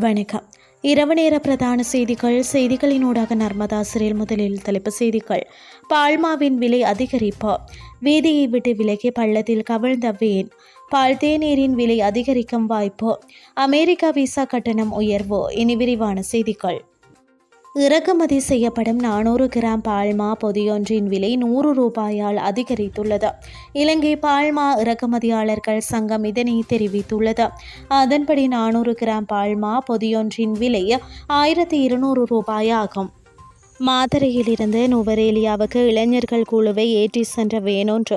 வணக்கம். இரவு நேர பிரதான செய்திகள் செய்திகளினூடாக நர்மதா சிறையில் முதலில் தலைப்பு செய்திகள். பால்மாவின் விலை அதிகரிப்பு. வீதியை விட்டு விலகி பள்ளத்தில் கவிழ்ந்த வேன் பால் தேநீரின் விலை அதிகரிக்கும் வாய்ப்பு. அமெரிக்கா விசா கட்டணம் உயர்வு. இனி விரிவான செய்திகள். இறக்குமதி செய்யப்படும் நானூறு கிராம் பால்மா பொதியொன்றின் விலை நூறு ரூபாயால் அதிகரித்துள்ளது. இலங்கை பால்மா இறக்குமதியாளர்கள் சங்கம் இதனை தெரிவித்துள்ளது. அதன்படி நானூறு கிராம் பால்மா பொதியொன்றின் விலை ஆயிரத்தி இருநூறு ரூபாயாகும். மாதரையிலிருந்து நுவரேலியாவுக்கு இளைஞர்கள் குழுவை ஏற்றி சென்ற வேனொன்று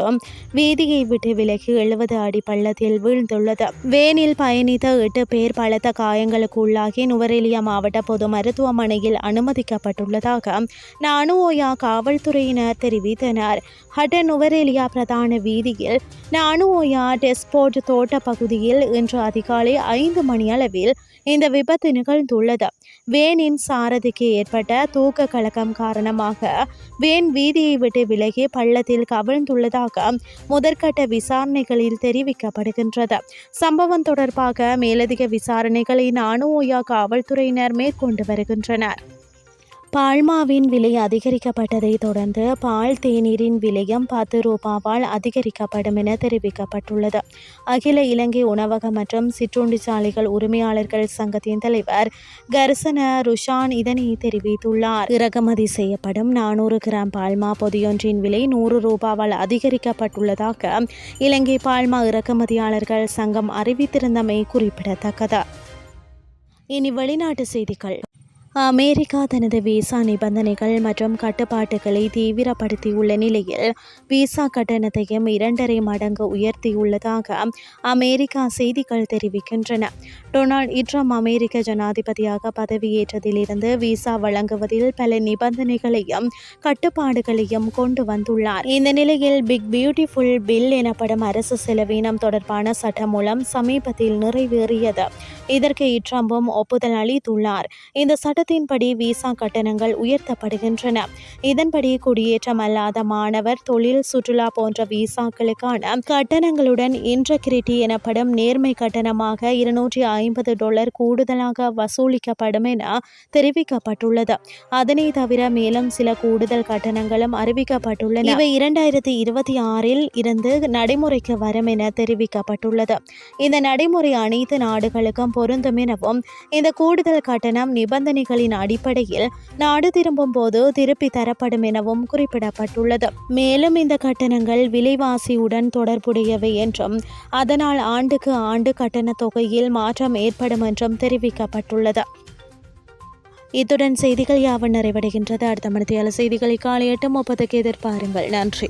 வீதியை விட்டு விலகி எழுபது அடி பள்ளத்தில் வீழ்ந்துள்ளது. வேனில் பயணித்த எட்டு பேர் பலத்த காயங்களுக்கு உள்ளாகி நுவரேலியா மாவட்ட பொது மருத்துவமனையில் அனுமதிக்கப்பட்டுள்ளதாக நானுவோயா காவல்துறையினர் தெரிவித்தனர். ஹட்ட நுவரேலியா பிரதான வீதியில் நானுஓயா டெஸ்போர்ட் தோட்ட பகுதியில் இன்று அதிகாலை ஐந்து மணி அளவில் இந்த விபத்து நிகழ்ந்துள்ளது. வேனின் சாரதிக்கு ஏற்பட்ட தூக்க கலக்கம் காரணமாக வேன் வீதியை விட்டு விலகி பள்ளத்தில் கவிழ்ந்துள்ளதாக முதற்கட்ட விசாரணைகளில் தெரிவிக்கப்படுகின்றது. சம்பவம் தொடர்பாக மேலதிக விசாரணைகளை நானுஓயா காவல்துறையினர் மேற்கொண்டு வருகின்றனர். பால்மாவின் விலை அதிகரிக்கப்பட்டதை தொடர்ந்து பால் தேநீரின் விலையும் பத்து ரூபாவால் அதிகரிக்கப்படும் என தெரிவிக்கப்பட்டுள்ளது. அகில இலங்கை உணவக மற்றும் சிற்றுண்டி சாலைகள் உரிமையாளர்கள் சங்கத்தின் தலைவர் கர்சன ருஷான் இதனை தெரிவித்துள்ளார். இறக்குமதி செய்யப்படும் நானூறு கிராம் பால்மா பொதியொன்றின் விலை நூறு ரூபாவால் அதிகரிக்கப்பட்டுள்ளதாக இலங்கை பால்மா இறக்குமதியாளர்கள் சங்கம் அறிவித்திருந்தமை குறிப்பிடத்தக்கது. இனி வெளிநாட்டு செய்திகள். அமெரிக்கா தனது விசா நிபந்தனைகள் மற்றும் கட்டுப்பாட்டுகளை தீவிரப்படுத்தியுள்ள நிலையில் விசா கட்டணத்தையும் இரண்டரை மடங்கு உயர்த்தியுள்ளதாக அமெரிக்கா செய்திகள் தெரிவிக்கின்றன. டொனால்ட் இட்ரம் அமெரிக்க ஜனாதிபதியாக பதவியேற்றதிலிருந்து விசா வழங்குவதில் பல நிபந்தனைகளையும் கட்டுப்பாடுகளையும் கொண்டு வந்துள்ளார். இந்த நிலையில் பிக் பியூட்டிஃபுல் பில் எனப்படும் அரசு செலவீனம் தொடர்பான சட்டம் மூலம் சமீபத்தில் நிறைவேறியது. இதற்கு இட்ரம்பும் ஒப்புதல் அளித்துள்ளார். இந்த சட்ட சட்டத்தின்படி விசா கட்டணங்கள் உயர்த்தப்படுகின்றன. இதன்படி குடியேற்றம் அல்லாத மாணவர் தொழில் சுற்றுலா போன்ற விசாக்களுக்கான கட்டணங்களுடன் இன்டகிரிட்டி எனப்படும் நேர்மை கட்டணமாக இருநூற்றி ஐம்பது டாலர் கூடுதலாக வசூலிக்கப்படும் என தெரிவிக்கப்பட்டுள்ளது. அதனை தவிர மேலும் சில கூடுதல் கட்டணங்களும் அறிவிக்கப்பட்டுள்ளன. இவை இரண்டாயிரத்தி இருபத்தி ஆறில் இருந்து நடைமுறைக்கு வரும் என தெரிவிக்கப்பட்டுள்ளது. இந்த நடைமுறை அனைத்து நாடுகளுக்கும் பொருந்தும் எனவும் இந்த கூடுதல் கட்டணம் நிபந்தனைகள் விதிகளின் அடிப்படையில் நாடு திரும்பும் போது திருப்பி தரப்படும் எனவும் குறிப்பிடப்பட்டுள்ளது. மேலும் இந்த கட்டணங்கள் விலைவாசியுடன் தொடர்புடையவை என்றும் அதனால் ஆண்டுக்கு ஆண்டு கட்டண தொகையில் மாற்றம் ஏற்படும் என்றும் தெரிவிக்கப்பட்டுள்ளது. இத்துடன் செய்திகள் யாவும் நிறைவடைகின்றது. அடுத்த மணித்தியால செய்திகளை காலை எட்டு முப்பதுக்கு எதிர்பாருங்கள். நன்றி.